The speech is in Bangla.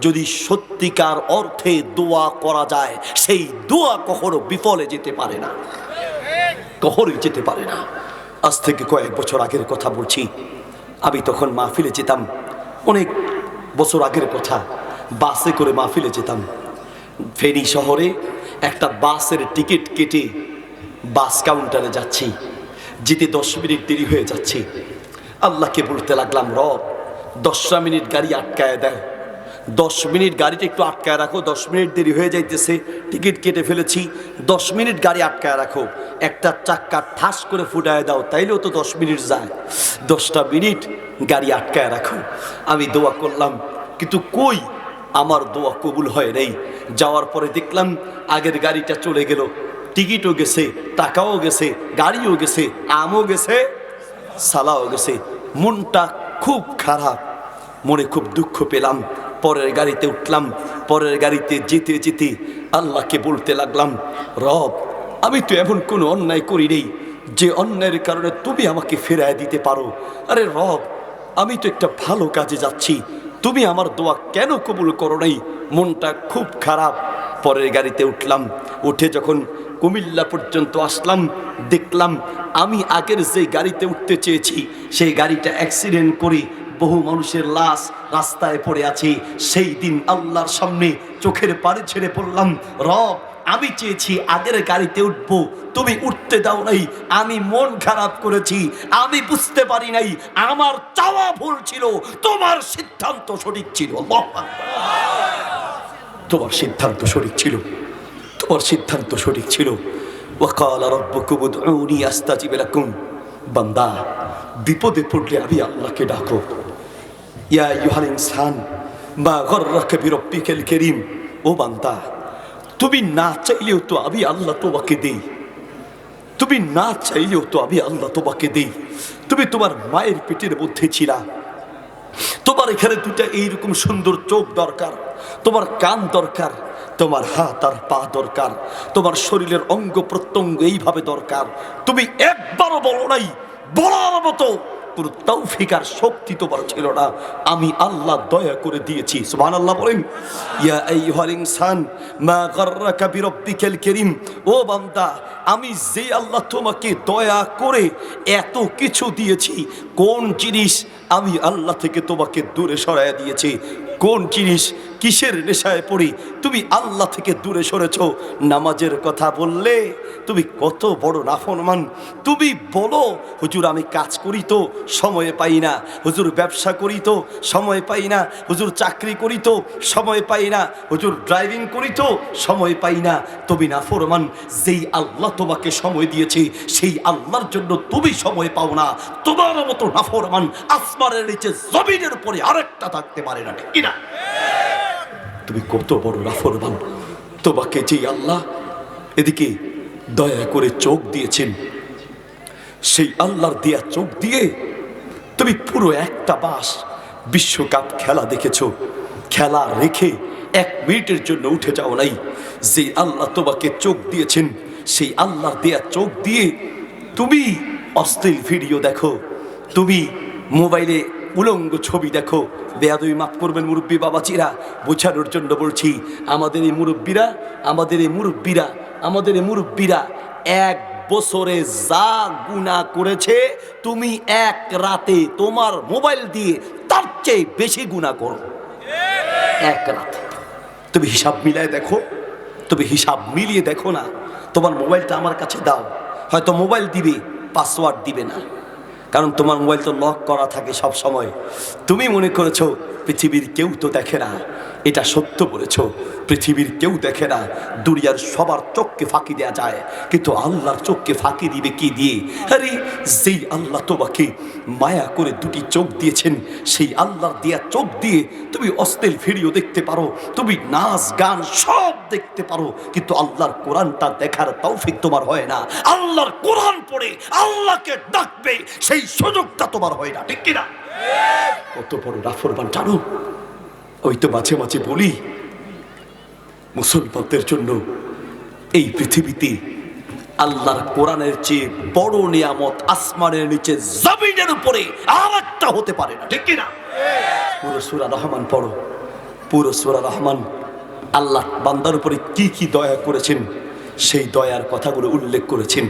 যদি সত্যিকার অর্থে দোয়া করা যায়, সেই দোয়া কখনো বিফলে যেতে পারে না। কখনোই যেতে পারে না। আজ থেকে কয়েক বছর আগের কথা বলছি। আমি তখন মাহফিলে যেতাম। অনেক বছর আগের কথা। বাসে করে মাহফিলে যেতাম। ফেনী শহরে একটা বাসের টিকিট কেটে বাস কাউন্টারে যাচ্ছি। যেতে দশ মিনিট দেরি হয়ে যাচ্ছে। আল্লাহকে বলতে লাগলাম, রব দশটা মিনিট গাড়ি আটকায় দেয়। দশ মিনিট গাড়িটা একটু আটকায় রাখো, দশ মিনিট দেরি হয়ে যাইতেছে, টিকিট কেটে ফেলেছি, দশ মিনিট গাড়ি আটকায় রাখো, একটা চাক্কা ঠাস করে ফুটায় দাও, তাইলেও তো দশ মিনিট যায়। দশটা মিনিট গাড়ি আটকায় রাখো। আমি দোয়া করলাম, কিন্তু কই আমার দোয়া কবুল হয় নাই? যাওয়ার পরে দেখলাম আগের গাড়িটা চলে গেল, টিকিটও গেছে, টাকাও গেছে, গাড়িও গেছে, আমও গেছে, সালাও গেছে। মনটা খুব খারাপ, মনে খুব দুঃখ পেলাম। পরের গাড়িতে উঠলাম, পরের গাড়িতে যেতে যেতে আল্লাহকে বলতে লাগলাম, রব, আমি তো এমন কোনো অন্যায় করি নেই যে অন্যায়ের কারণে তুমি আমাকে ফেরায় দিতে পারো। আরে রব, আমি তো একটা ভালো কাজে যাচ্ছি। তুমি আমার দোয়া কেন কবুল করো নাই? মনটা খুব খারাপ। পরের গাড়িতে উঠলাম, উঠে যখন কুমিল্লা পর্যন্ত আসলাম, দেখলাম আমি আগের যে গাড়িতে উঠতে চেয়েছি, সেই গাড়িটা অ্যাক্সিডেন্ট করে বহু মানুষের লাশ রাস্তায় পড়ে আছে। সেই দিন আল্লাহর সামনে চোখের পাড়ে ছেড়ে পড়লাম। রব, আমি চেয়েছি আগের গাড়িতে উঠবো। তুমি উঠতে দাও নাই। আমি মন খারাপ করেছি। আমি বুঝতে পারি নাই। আমার চাওয়া ভুল ছিল। তোমার সিদ্ধান্ত সঠিক ছিল। তোমার সিদ্ধান্ত সঠিক ছিল। তোমার সিদ্ধান্ত সঠিক ছিল। ওয়াকাল রব্বুকুম উদউনি আস্তাজিব লাকুম। বান্দা, বিপদে পড়লে আমি আল্লাহকে ডাকো। ইয়া আইয়ুহাল ইনসান, মা গররাকা বিরব্বিকাল কারীম, ও বান্দা, তুমি না চাইলেও তো আমি আল্লাহ তোমাকে দেই। তুমি না চাইলেও তো আমি আল্লাহ তোমাকে দেই। তুমি তোমার মায়ের পেটের মধ্যে ছিলা। তোমার এখানে দুটা এইরকম সুন্দর চোখ দরকার, তোমার কান দরকার, তোমার হাত আর পা দরকার, তোমার শরীরের অঙ্গ প্রত্যঙ্গ এইভাবে দরকার। তুমি একবারও বলো নাই, বলার মতো কোনো তৌফিকার শক্তি তোমার ছিল না। আমি আল্লাহ দয়া করে দিয়েছি। সুবহান আল্লাহ বলেন, ইয়া আইয়ুহাল ইনসান, মা গাররাকা বিরব্বিকাল কারীম। ও বান্দা, আমি যে আল্লাহ তোমাকে দয়া করে এত কিছু দিয়েছি, কোন জিনিস আমি আল্লাহ থেকে তোমাকে দূরে সরাইয়া দিয়েছি? কোন জিনিস কিসের নেশায় পড়ি? তুমি আল্লাহ থেকে দূরে সরেছ। নামাজের কথা বললে তুমি কত বড় নাফরমান তুমি বলো, হুজুর, আমি কাজ করি তো, সময় পাই না। হুজুর, ব্যবসা করি তো, সময় পাই না। হুজুর, চাকরি করি তো, সময় পাই না। হুজুর ড্রাইভিং করি তো, সময় পাই না। তুমি নাফরমান যেই আল্লাহ তোমাকে সময় দিয়েছে, সেই আল্লাহর জন্য তুমি সময় পাও না। তোমার মতো নাফরমান আসমানের নিচে জমিনের উপরে আরেকটা থাকতে পারে না, ঠিক কিনা? তুমি কত বড় নাফরমান তোমাকে যে আল্লাহ এদিকে দয়া করে চোখ দিয়েছেন, সেই আল্লাহর দেয়া চোখ দিয়ে তুমি পুরো একটা বাস বিশ্বকাপ খেলা দেখেছ। খেলা রেখে এক মিনিটের জন্য উঠে যাও নাই। যে আল্লাহ তোমাকে চোখ দিয়েছেন, সেই আল্লাহর দেয়া চোখ দিয়ে তুমি অশ্লীল ভিডিও দেখো। তুমি মোবাইলে উলঙ্গ ছবি দেখো। বেয়াদবি মাফ করবেন মুরব্বী বাবাচিরা বোঝানোর জন্য বলছি, আমাদের এই মুরব্বীরা, আমাদের এই মুরব্বীরা, আমাদের এই মুরব্বীরা এক বছরে যা গুণা করেছে, তুমি এক রাতে তোমার মোবাইল দিয়ে তার চেয়ে বেশি গুণা করো। এক রাতে। তুমি হিসাব মিলায় দেখো। তুমি হিসাব মিলিয়ে দেখো না। তোমার মোবাইলটা আমার কাছে দাও। হয়তো মোবাইল দিবে পাসওয়ার্ড দিবে না। কারণ তোমার মোবাইল তো লক করা থাকে সব সময় তুমি মনে করেছ পৃথিবীর কেউ তো দেখে না। এটা সত্য বলেছ। পৃথিবীর কেউ দেখে না, দুনিয়ার সবার চোখকে ফাঁকি দেওয়া যায়। কিন্তু আল্লাহর চোখকে ফাঁকি দিবে কি দিয়ে? আরে, যেই আল্লাহ তোমাকে মায়া করে দুটি চোখ দিয়েছেন, সেই আল্লাহর দেয়া চোখ দিয়ে তুমি অশ্লীল ভিডিও দেখতে পারো, তুমি নাচ, গান সব দেখতে পারো। কিন্তু আল্লাহর কোরআনটা দেখার তৌফিক তোমার হয় না। আল্লাহর কোরআন পড়ে আল্লাহকে ডাকবে, সেই সুযোগটা তোমার হয় না, ঠিক কিনা? কত বড় রাফরমান জানো? ওই তো মাঝে মাঝে বলি, মুসলমানদের জন্য এই পৃথিবীতে আল্লাহর কোরআনের চেয়ে বড় নিয়ামত আসমানের নিচে জমিনের উপরে আর একটা হতে পারে না। ঠিক কিনা পুরো সুরা রহমান পড়ো। পুরো সুরা রহমান আল্লাহ বান্দার উপরে কি কি দয়া করেছেন, সেই দয়ার কথাগুলো উল্লেখ করেছেন।